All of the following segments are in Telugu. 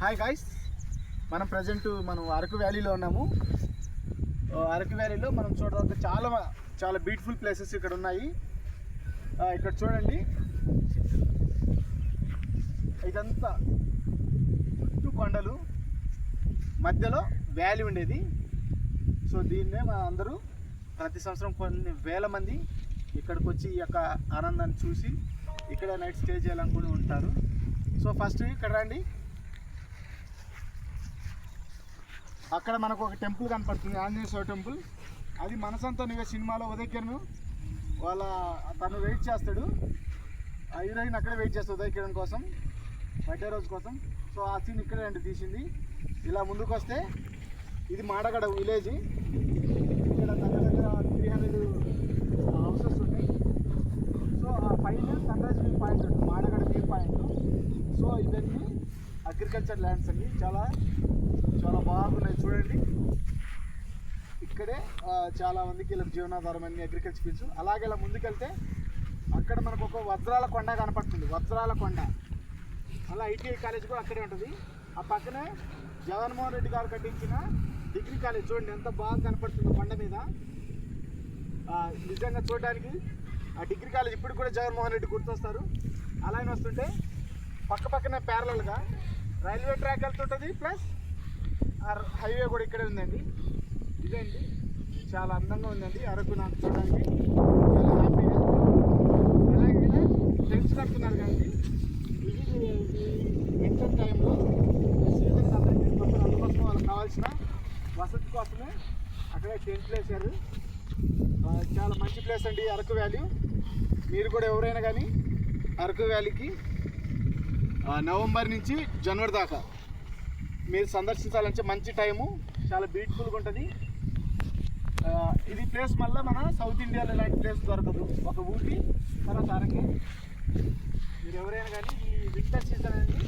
హాయ్ గాయ్స్ మనం ప్రజెంట్ మనం అరకు వ్యాలీలో ఉన్నాము. అరకు వ్యాలీలో మనం చూడదగ్గ చాలా చాలా బ్యూటిఫుల్ ప్లేసెస్ ఇక్కడ ఉన్నాయి. ఇక్కడ చూడండి. ఇదంతా చుట్టూ కొండలు. మధ్యలో వ్యాలీ ఉండేది. సో దీన్నే మన అందరూ ప్రతి సంవత్సరం కొన్ని వేల మంది ఇక్కడికి వచ్చి ఈ యొక్క ఆనందాన్ని చూసి ఇక్కడ నైట్ స్టే చేయాలనుకుని ఉంటారు. సో ఫస్ట్ ఇక్కడ రండి. అక్కడ మనకు ఒక టెంపుల్ కనపడుతుంది ఆంజనేయ స్వామి టెంపుల్. అది మనసంతా నువ్వే సినిమాలో ఉదయకిరణ్ వాళ్ళ తను వెయిట్ చేస్తాడు. ఆ హీరోయిన్ అక్కడే వెయిట్ చేస్తాడు ఉదయకిరణ్ కోసం బర్త్డే రోజు కోసం. సో ఆ సీన్ ఇక్కడే అండి తీసింది. ఇలా ముందుకు వస్తే ఇది మాడగడ విలేజ్. ఇక్కడ దగ్గర దగ్గర త్రీ హండ్రెడ్ హౌసెస్ ఉన్నాయి. సో ఆ పైన సన్రైజ్ వ్యూ పాయింట్ ఉంటుంది మాడగడ వ్యూ పాయింట్ సో ఇవన్నీ అగ్రికల్చర్ ల్యాండ్స్ అండి. చాలా చాలా బాగున్నాయి చూడండి. ఇక్కడే చాలా మందికి ఇలా జీవనాధారం అన్ని అగ్రికల్చర్ ఫీల్డ్స్ అలాగే ఇలా ముందుకెళ్తే అక్కడ మనకు ఒక వజ్రాల కొండ కనపడుతుంది. వజ్రాల కొండ. అలా ఐటీఐ కాలేజ్ కూడా అక్కడే ఉంటుంది. ఆ పక్కనే జగన్మోహన్ రెడ్డి గారు కట్టించిన డిగ్రీ కాలేజ్ చూడండి ఎంత బాగా కనపడుతుంది కొండ మీద. నిజంగా చూడడానికి ఆ డిగ్రీ కాలేజ్ ఇప్పుడు కూడా జగన్మోహన్ రెడ్డి గుర్తొస్తారు. అలానే వస్తుంటే పక్క పక్కనే ప్యారలల్గా రైల్వే ట్రాక్ వెళ్తుంటుంది ప్లస్ హైవే కూడా ఇక్కడే ఉందండి. ఇదండి చాలా అందంగా ఉందండి. అరకు నాకు చూడడానికి. చాలా హ్యాపీగా అలాగే ఫ్రెండ్స్ కడుతున్నారు కానీ ఇది వింటర్ టైంలో సీజన్ అందరికి కోసం అందుకోసం వాళ్ళకి కావాల్సిన వసతి కోసమే అక్కడే టెంట్లు వేశారు. చాలా మంచి ప్లేస్ అండి అరకు వ్యాలీ మీరు కూడా ఎవరైనా కానీ అరకు వ్యాలీకి నవంబర్ నుంచి జనవరి దాకా మీరు సందర్శించాలంటే మంచి టైము చాలా బ్యూటిఫుల్గా ఉంటుంది. ఇది ప్లేస్ మళ్ళీ మన సౌత్ ఇండియాలో ఇలాంటి ప్లేస్ దొరకదు. ఒక ఊటీ తర్వాత అరకే. మీరు ఎవరైనా కానీ ఈ వింటర్ సీజన్ అనేది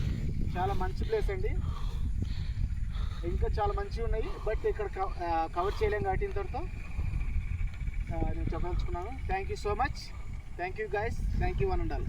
చాలా మంచి ప్లేస్ అండి. ఇంకా చాలా మంచివి ఉన్నాయి. బట్ ఇక్కడ కవర్ చేయలేం కాబట్టి ఇంతటితో నేను చెప్పదలుచుకున్నాను. Thank you so much thank you guys thank you one ఉండాలి